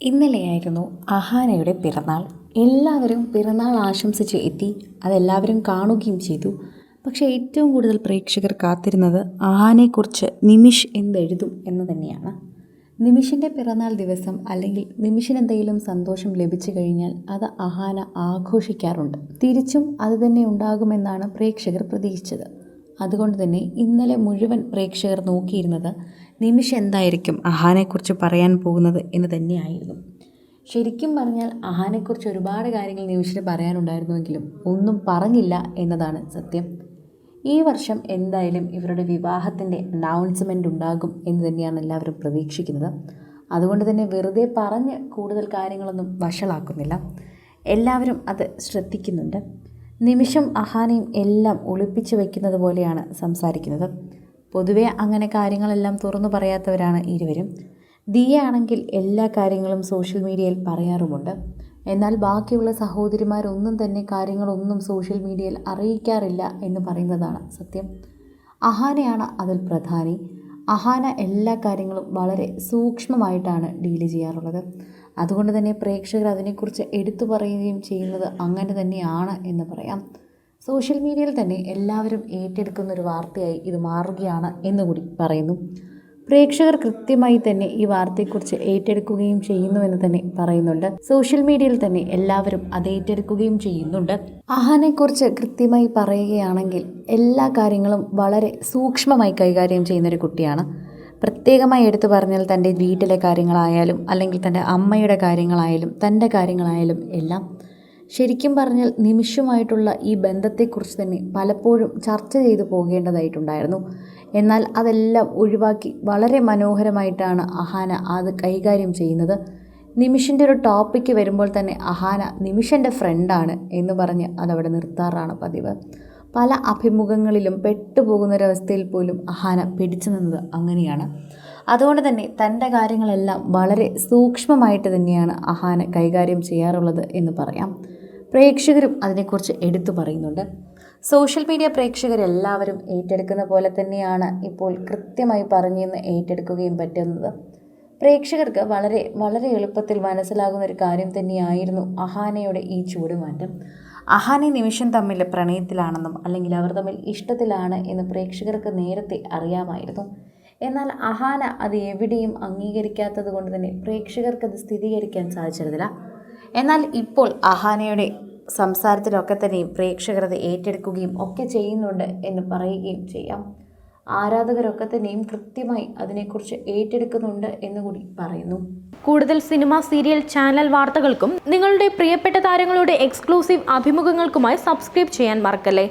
ഇന്നലെയായിരുന്നു അഹാനയുടെ പിറന്നാൾ. എല്ലാവരും പിറന്നാൾ ആശംസിച്ച് എത്തി. അതെല്ലാവരും കാണുകയും ചെയ്തു. പക്ഷേ ഏറ്റവും കൂടുതൽ പ്രേക്ഷകർ കാത്തിരുന്നത് അഹാനെക്കുറിച്ച് നിമിഷ് എന്തെഴുതും എന്ന് തന്നെയാണ്. നിമിഷിന്റെ പിറന്നാൾ ദിവസം അല്ലെങ്കിൽ നിമിഷിന് എന്തെങ്കിലും സന്തോഷം ലഭിച്ചു കഴിഞ്ഞാൽ അത് അഹാന ആഘോഷിക്കാറുണ്ട്. തിരിച്ചും അതുതന്നെ ഉണ്ടാകുമെന്നാണ് പ്രേക്ഷകർ പ്രതീക്ഷിച്ചത്. അതുകൊണ്ട് തന്നെ ഇന്നലെ മുഴുവൻ പ്രേക്ഷകർ നോക്കിയിരുന്നത് നിമിഷ എന്തായിരിക്കും അഹാനെക്കുറിച്ച് പറയാൻ പോകുന്നത് എന്ന് തന്നെയായിരുന്നു. ശരിക്കും പറഞ്ഞാൽ അഹാനെക്കുറിച്ച് ഒരുപാട് കാര്യങ്ങൾ നിമിഷിന് പറയാനുണ്ടായിരുന്നുവെങ്കിലും ഒന്നും പറഞ്ഞില്ല എന്നതാണ് സത്യം. ഈ വർഷം എന്തായാലും ഇവരുടെ വിവാഹത്തിന്റെ അനൗൺസ്മെന്റ് ഉണ്ടാകും എന്ന് തന്നെയാണ് എല്ലാവരും പ്രതീക്ഷിക്കുന്നത്. അതുകൊണ്ട് തന്നെ വെറുതെ പറഞ്ഞ് കൂടുതൽ കാര്യങ്ങളൊന്നും വഷളാക്കുന്നില്ല. എല്ലാവരും അത് ശ്രദ്ധിക്കുന്നുണ്ട്. നിമിഷം അഹാനയും എല്ലാം ഒളിപ്പിച്ചു വയ്ക്കുന്നത് പോലെയാണ് സംസാരിക്കുന്നത്. പൊതുവെ അങ്ങനെ കാര്യങ്ങളെല്ലാം തുറന്നു പറയാത്തവരാണ് ഇരുവരും. ദിയ ആണെങ്കിൽ എല്ലാ കാര്യങ്ങളും സോഷ്യൽ മീഡിയയിൽ പറയാറുമുണ്ട്. എന്നാൽ ബാക്കിയുള്ള സഹോദരിമാരൊന്നും തന്നെ കാര്യങ്ങളൊന്നും സോഷ്യൽ മീഡിയയിൽ അറിയിക്കാറില്ല എന്ന് പറയുന്നതാണ് സത്യം. അഹാനയാണ് അതിൽ പ്രധാനി. അഹാന എല്ലാ കാര്യങ്ങളും വളരെ സൂക്ഷ്മമായിട്ടാണ് ഡീൽ ചെയ്യാറുള്ളത്. അതുകൊണ്ട് തന്നെ പ്രേക്ഷകർ അതിനെക്കുറിച്ച് എടുത്തു പറയുകയും ചെയ്യുന്നത് അങ്ങനെ തന്നെയാണ് എന്ന് പറയാം. സോഷ്യൽ മീഡിയയിൽ തന്നെ എല്ലാവരും ഏറ്റെടുക്കുന്ന ഒരു വാർത്തയായി ഇത് മാറുകയാണ് എന്ന് കൂടി പറയുന്നു. പ്രേക്ഷകർ കൃത്യമായി തന്നെ ഈ വാർത്തയെക്കുറിച്ച് ഏറ്റെടുക്കുകയും ചെയ്യുന്നുവെന്ന് തന്നെ പറയുന്നുണ്ട്. സോഷ്യൽ മീഡിയയിൽ തന്നെ എല്ലാവരും അത് ഏറ്റെടുക്കുകയും ചെയ്യുന്നുണ്ട്. അഹാനെക്കുറിച്ച് കൃത്യമായി പറയുകയാണെങ്കിൽ എല്ലാ കാര്യങ്ങളും വളരെ സൂക്ഷ്മമായി കൈകാര്യം ചെയ്യുന്നൊരു കുട്ടിയാണ്. പ്രത്യേകമായി എടുത്തു പറഞ്ഞാൽ തന്റെ വീട്ടിലെ കാര്യങ്ങളായാലും അല്ലെങ്കിൽ തന്റെ അമ്മയുടെ കാര്യങ്ങളായാലും തന്റെ കാര്യങ്ങളായാലും എല്ലാം ശരിക്കും പറഞ്ഞാൽ നിമിഷമായിട്ടുള്ള ഈ ബന്ധത്തെക്കുറിച്ച് തന്നെ പലപ്പോഴും ചർച്ച ചെയ്തു പോകേണ്ടതായിട്ടുണ്ടായിരുന്നു. എന്നാൽ അതെല്ലാം ഒഴിവാക്കി വളരെ മനോഹരമായിട്ടാണ് അഹാന അത് കൈകാര്യം ചെയ്യുന്നത്. നിമിഷിന്റെ ഒരു ടോപ്പിക്ക് വരുമ്പോൾ തന്നെ അഹാന നിമിഷന്റെ ഫ്രണ്ടാണ് എന്ന് പറഞ്ഞ് അതവിടെ നിർത്താറാണ് പതിവ്. പല അഭിമുഖങ്ങളിലും പെട്ടുപോകുന്നൊരവസ്ഥയിൽ പോലും അഹാന പിടിച്ചു നിന്നത് അങ്ങനെയാണ്. അതുകൊണ്ട് തന്നെ തന്റെ കാര്യങ്ങളെല്ലാം വളരെ സൂക്ഷ്മമായിട്ട് തന്നെയാണ് അഹാന കൈകാര്യം ചെയ്യാറുള്ളത് എന്ന് പറയാം. പ്രേക്ഷകരും അതിനെക്കുറിച്ച് എടുത്തു പറയുന്നുണ്ട്. സോഷ്യൽ മീഡിയ പ്രേക്ഷകരെല്ലാവരും ഏറ്റെടുക്കുന്ന പോലെ തന്നെയാണ് ഇപ്പോൾ കൃത്യമായി പറഞ്ഞെന്ന് ഏറ്റെടുക്കുകയും പറ്റുന്നത്. പ്രേക്ഷകർക്ക് വളരെ വളരെ എളുപ്പത്തിൽ മനസ്സിലാകുന്ന ഒരു കാര്യം തന്നെയായിരുന്നു അഹാനയുടെ ഈ ചൂടുമാറ്റം. അഹാനെ നിമിഷം തമ്മിൽ പ്രണയത്തിലാണെന്നും അല്ലെങ്കിൽ അവർ തമ്മിൽ ഇഷ്ടത്തിലാണ് എന്ന് പ്രേക്ഷകർക്ക് നേരത്തെ അറിയാമായിരുന്നു. എന്നാൽ അഹാന അത് എവിടെയും അംഗീകരിക്കാത്തത് കൊണ്ട് തന്നെ പ്രേക്ഷകർക്ക് അത് സ്ഥിരീകരിക്കാൻ സാധിച്ചിരുന്നില്ല. എന്നാൽ ഇപ്പോൾ അഹാനയുടെ സംസാരത്തിലൊക്കെ തന്നെയും പ്രേക്ഷകർ അത് ഏറ്റെടുക്കുകയും ഒക്കെ ചെയ്യുന്നുണ്ട് എന്ന് പറയുകയും ചെയ്യാം. ആരാധകരൊക്കെ തന്നെയും കൃത്യമായി അതിനെക്കുറിച്ച് ഏറ്റെടുക്കുന്നുണ്ട് എന്ന് കൂടി പറയുന്നു. കൂടുതൽ സിനിമ സീരിയൽ ചാനൽ വാർത്തകൾക്കും നിങ്ങളുടെ പ്രിയപ്പെട്ട താരങ്ങളുടെ എക്സ്ക്ലൂസീവ് അഭിമുഖങ്ങൾക്കുമായി സബ്സ്ക്രൈബ് ചെയ്യാൻ മറക്കല്ലേ?